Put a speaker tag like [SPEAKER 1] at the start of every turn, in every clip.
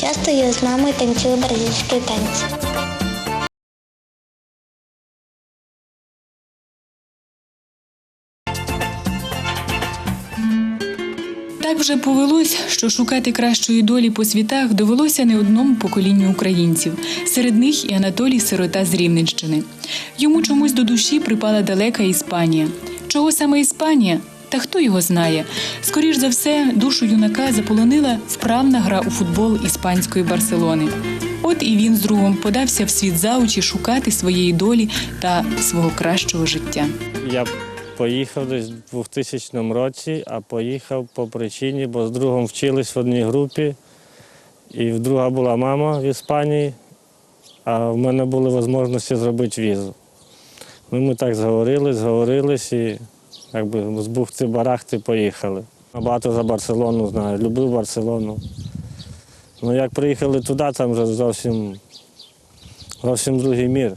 [SPEAKER 1] Часто я з мамою танцюю бразильські танці.
[SPEAKER 2] Так вже повелось, що шукати кращої долі по світах довелося не одному поколінню українців. Серед них і Анатолій Сирота з Рівненщини. Йому чомусь до душі припала далека Іспанія. Чого саме Іспанія? Та хто його знає? Скоріш за все, душу юнака заполонила вправна гра у футбол іспанської Барселони. От і він з другом подався в світ за очі шукати своєї долі та свого кращого життя.
[SPEAKER 3] Я поїхав десь у 2000 році, а поїхав по причині, бо з другом вчились в одній групі. І в друга була мама в Іспанії, а в мене були можливості зробити візу. Ну, ми так зговорились, зговорились і якби з бухти барахти поїхали. Багато за Барселону знаю, люблю Барселону. Ну як приїхали туди, там вже зовсім, зовсім другий мір.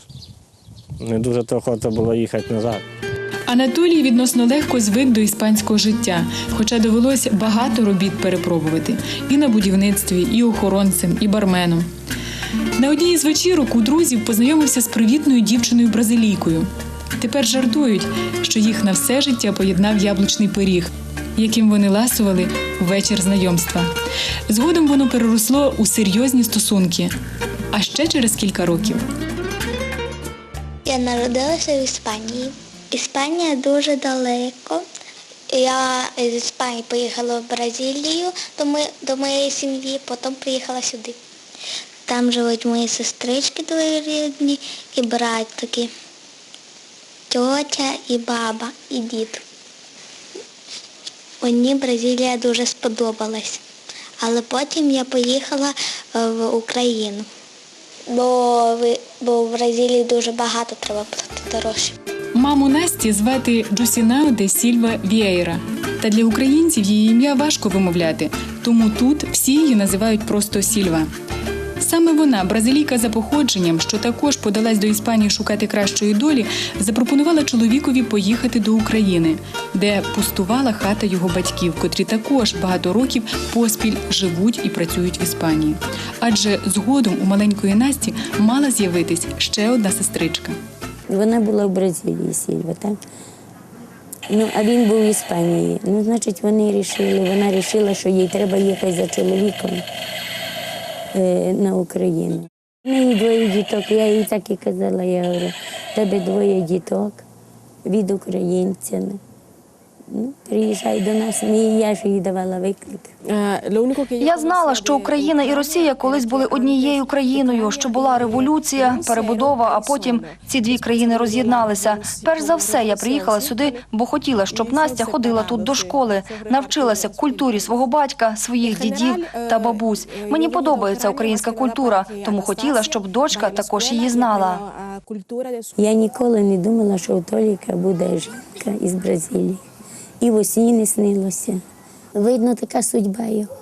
[SPEAKER 3] Не дуже то охота було їхати назад.
[SPEAKER 2] Анатолій відносно легко звик до іспанського життя, хоча довелось багато робіт перепробувати і на будівництві, і охоронцем, і барменом. На одній із вечірок у друзів познайомився з привітною дівчиною бразилійкою. Тепер жартують, що їх на все життя поєднав яблучний пиріг, яким вони ласували вечір знайомства. Згодом воно переросло у серйозні стосунки. А ще через кілька років
[SPEAKER 1] Я народилася в Іспанії. Іспанія дуже далеко. Я з Іспанії поїхала в Бразилію до, ми, до моєї сім'ї, потім приїхала сюди. Там живуть мої сестрички двоюрідні і братики, тьотя і баба, і дід. Мені Бразилія дуже сподобалась. Але потім я поїхала е, в Україну. Бо, бо в Бразилії дуже багато треба платити гроші.
[SPEAKER 2] Маму Насті звати Джусінао де Сільва Віейра. Та для українців її ім'я важко вимовляти, тому тут всі її називають просто Сільва. Саме вона, бразилійка за походженням, що також подалась до Іспанії шукати кращої долі, запропонувала чоловікові поїхати до України, де пустувала хата його батьків, котрі також багато років поспіль живуть і працюють в Іспанії. Адже згодом у маленької Насті мала з'явитись ще одна сестричка.
[SPEAKER 4] Вона була в Бразилії, Сільва, так? Ну, а він був в Іспанії. Ну, значить, вони рішили, вона вирішила, що їй треба їхати за чоловіком на Україну. Неї двоє діток, я їй так і казала, я говорю, тебе двоє діток від українця. Приїжджай до нас, Ми- я ж їй давала виклик.
[SPEAKER 5] Я знала, що Україна і Росія колись були однією країною, що була революція, перебудова, а потім ці дві країни роз'єдналися. Перш за все, я приїхала сюди, бо хотіла, щоб Настя ходила тут до школи, навчилася культурі свого батька, своїх дідів та бабусь. Мені подобається українська культура, тому хотіла, щоб дочка також її знала.
[SPEAKER 4] Я ніколи не думала, що у Толіка буде жінка із Бразилії. І в сні не снилося. Видно, така судьба його.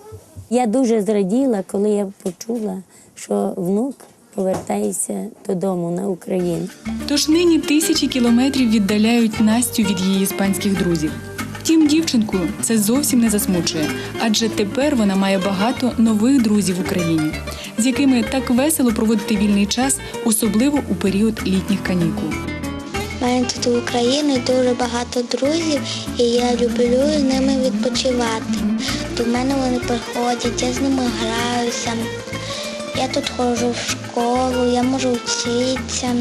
[SPEAKER 4] Я дуже зраділа, коли я почула, що внук повертається додому на Україну.
[SPEAKER 2] Тож нині тисячі кілометрів віддаляють Настю від її іспанських друзів. Втім, дівчинку це зовсім не засмучує, адже тепер вона має багато нових друзів в Україні, з якими так весело проводити вільний час, особливо у період літніх канікул.
[SPEAKER 1] У мене тут в Україні дуже багато друзів, і я люблю з ними відпочивати. До мене вони приходять, я з ними граюся. Я тут ходжу в школу, я можу вчитися,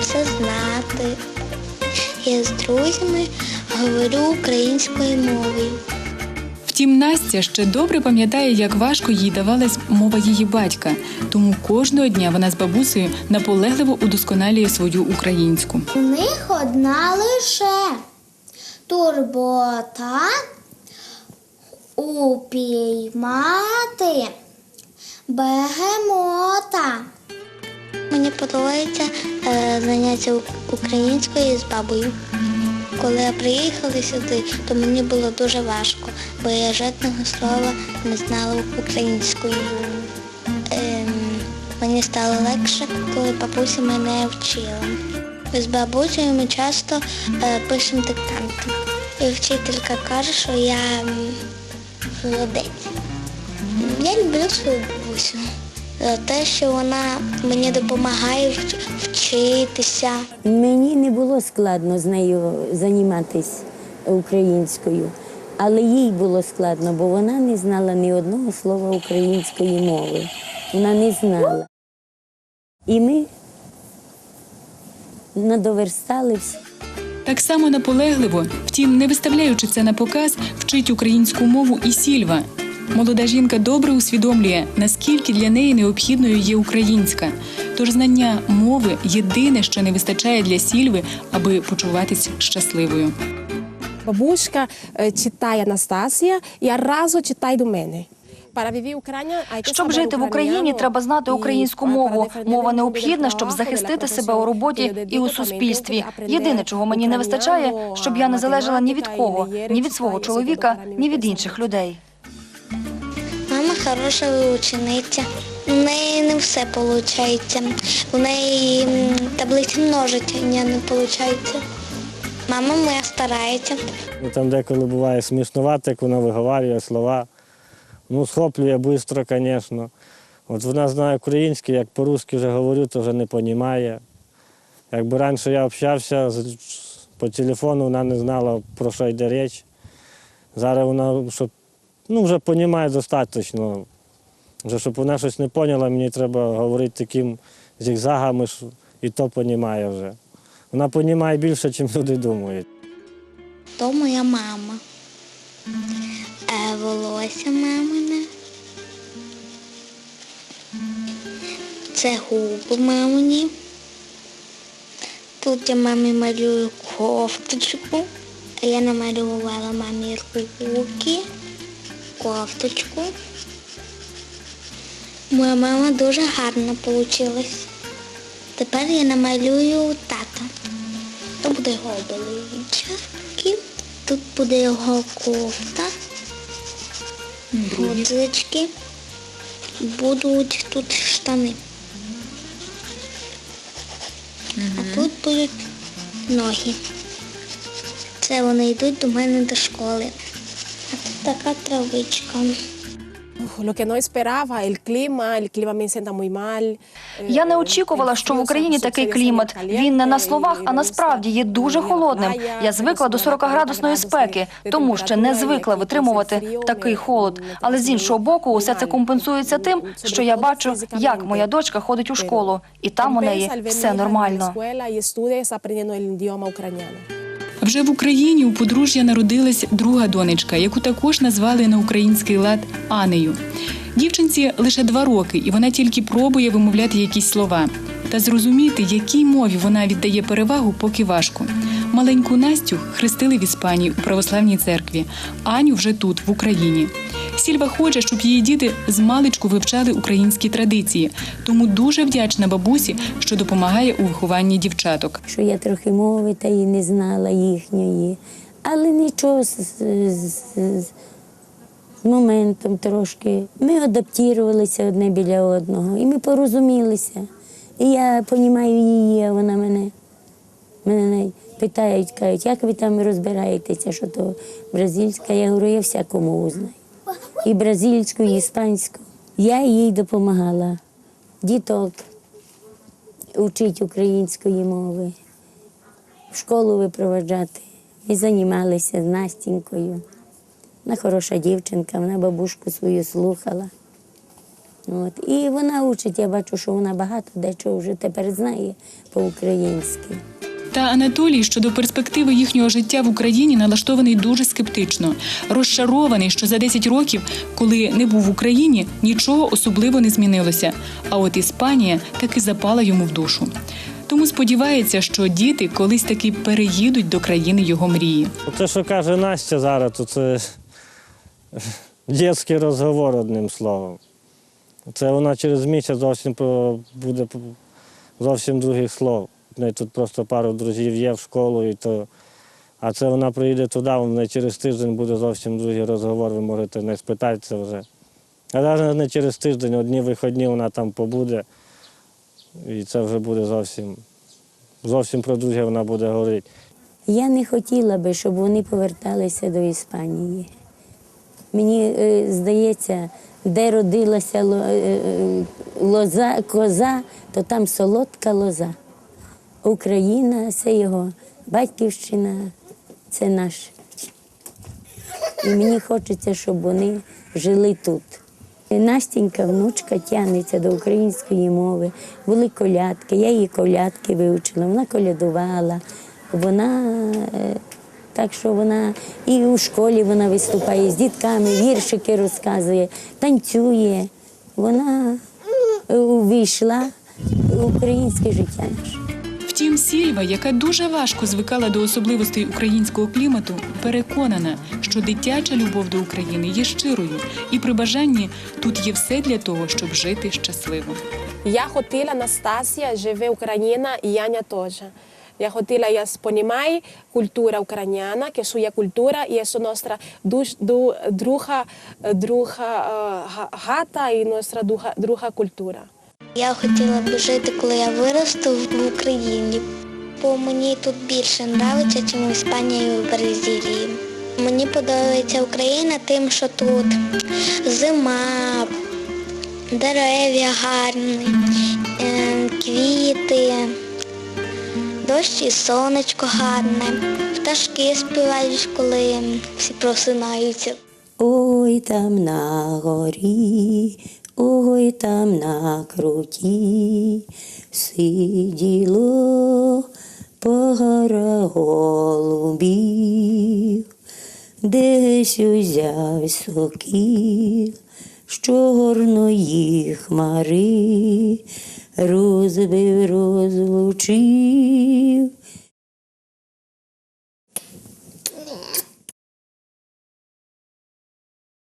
[SPEAKER 1] все знати. Я з друзями говорю українською мовою.
[SPEAKER 2] Втім, Настя ще добре пам'ятає, як важко їй давалась мова її батька, тому кожного дня вона з бабусею наполегливо удосконалює свою українську.
[SPEAKER 1] У них одна лише турбота упіймати бегемота. Мені подобається е, заняття українською з бабою. Коли я приїхала сюди, то мені було дуже важко, бо я жодного слова не знала українською. Ем, мені стало легше, коли бабуся мене вчила. З бабусею ми часто е, пишемо диктанти. І вчителька каже, що я молодець. Я люблю свою бабусю те, що вона мені допомагає вчитися.
[SPEAKER 4] Мені не було складно з нею займатися українською, але їй було складно, бо вона не знала ні одного слова української мови. Вона не знала. І ми надоверстали всі.
[SPEAKER 2] Так само наполегливо, втім, не виставляючи це на показ, вчить українську мову і Сільва. Молода жінка добре усвідомлює, наскільки для неї необхідною є українська. Тож знання мови єдине, що не вистачає для Сільви, аби почуватись щасливою.
[SPEAKER 6] Бабушка е, читає Анастасія, я разу читаю до мене.
[SPEAKER 5] Щоб жити в Україні, треба знати українську мову. Мова необхідна, щоб захистити себе у роботі і у суспільстві. Єдине, чого мені не вистачає, щоб я не залежала ні від кого, ні від свого чоловіка, ні від інших людей.
[SPEAKER 1] Мама хороша учениця. У неї не все виходить. У неї м, таблиці множення не виходить. Мама моя старається.
[SPEAKER 3] Ну, там деколи буває смішнувати, як вона виговорює слова. Ну, схоплює швидко, звісно. От вона знає українське, як по-русски вже говорю, то вже не розуміє. Якби раніше я общався по телефону, вона не знала, про що йде річ. Зараз вона щоб, ну, вже розуміє достатньо. Вже щоб вона щось не поняла, мені треба говорити таким зігзагами, що і то розуміє вже. Вона розуміє більше, ніж люди думають.
[SPEAKER 1] То моя мама. Е, волосся мамине. Це губи мамині. Тут я мамі малюю кофточку. Я намалювала мамі руки, кофточку. Моя мама дуже гарно вийшла. Тепер я намалюю тата. То буде його обличчя, тут буде його кофта, гудзички, будуть тут штани. А тут будуть ноги. Це вони йдуть до мене до школи. Така травичка.
[SPEAKER 6] Lo que no esperaba, el clima, el clima me sienta muy mal.
[SPEAKER 5] Я не очікувала, що в Україні такий клімат. Він не на словах, а насправді є дуже холодним. Я звикла до 40-градусної спеки, тому ще не звикла витримувати такий холод. Але з іншого боку, усе це компенсується тим, що я бачу, як моя дочка ходить у школу, і там у неї все нормально.
[SPEAKER 2] Вже в Україні у подружжя народилась друга донечка, яку також назвали на український лад Анею. Дівчинці лише два роки, і вона тільки пробує вимовляти якісь слова. Та зрозуміти, якій мові вона віддає перевагу, поки важко. Маленьку Настю хрестили в Іспанії у православній церкві. Аню вже тут, в Україні. Сільва хоче, щоб її діти з маличку вивчали українські традиції, тому дуже вдячна бабусі, що допомагає у вихованні дівчаток.
[SPEAKER 4] що я трохи мови та і не знала їхньої. Але нічого з, з, з, моментом трошки. Ми адаптувалися одне біля одного, і ми порозумілися. І я розумію її, а вона мене. Мене питають, кажуть, як ви там розбираєтеся, що то бразильська. Я говорю, я всяку мову знаю. І бразильську, і іспанську. Я їй допомагала. Діток учить української мови, в школу випроваджати. Ми займалися з Настінькою. Вона хороша дівчинка, вона бабушку свою слухала. От. І вона учить, я бачу, що вона багато дечого вже тепер знає по-українськи.
[SPEAKER 2] Та Анатолій щодо перспективи їхнього життя в Україні налаштований дуже скептично, розчарований, що за 10 років, коли не був в Україні, нічого особливо не змінилося. А от Іспанія таки запала йому в душу. Тому сподівається, що діти колись таки переїдуть до країни його мрії.
[SPEAKER 3] Те, що каже Настя зараз, то це дитячий розговор одним словом. Це вона через місяць зовсім буде зовсім других слов. Неї тут просто пару друзів є в школу, і то, а це вона приїде туди, в неї через тиждень буде зовсім другий розговор, ви можете не спитатися вже. А навіть не через тиждень, одні вихідні вона там побуде, і це вже буде зовсім, зовсім про друге вона буде говорити.
[SPEAKER 4] Я не хотіла би, щоб вони поверталися до Іспанії. Мені е, здається, де родилася е, е, лоза, коза, то там солодка лоза. Україна це його батьківщина, це наш. І мені хочеться, щоб вони жили тут. Настінька, внучка, тягнеться до української мови. Були колядки, я її колядки вивчила, вона колядувала. Вона е, так що вона і у школі вона виступає з дітками, віршики розказує, танцює. Вона е, увійшла в українське життя наше.
[SPEAKER 2] Втім, Сільва, яка дуже важко звикала до особливостей українського клімату, переконана, що дитяча любов до України є щирою, і при бажанні тут є все для того, щоб жити щасливо.
[SPEAKER 6] Я хотіла Настасія, живе Україна і Яня теж. Я хотіла, я спонімаю культура українська, que suya культура, і це наша друга, друга е, гата і наша друга, друга культура.
[SPEAKER 1] Я хотіла б жити, коли я виросту в Україні, бо мені тут більше подобається, ніж в Іспанії і в Бразилії. Мені подобається Україна тим, що тут зима, дерев'я гарні, е, квіти, дощ і сонечко гарне, пташки співають, коли всі просинаються.
[SPEAKER 4] Ой там на горі, ой там на круті, сиділо пара голубів, десь узяв сокіл з чорної хмари, розбив, розлучив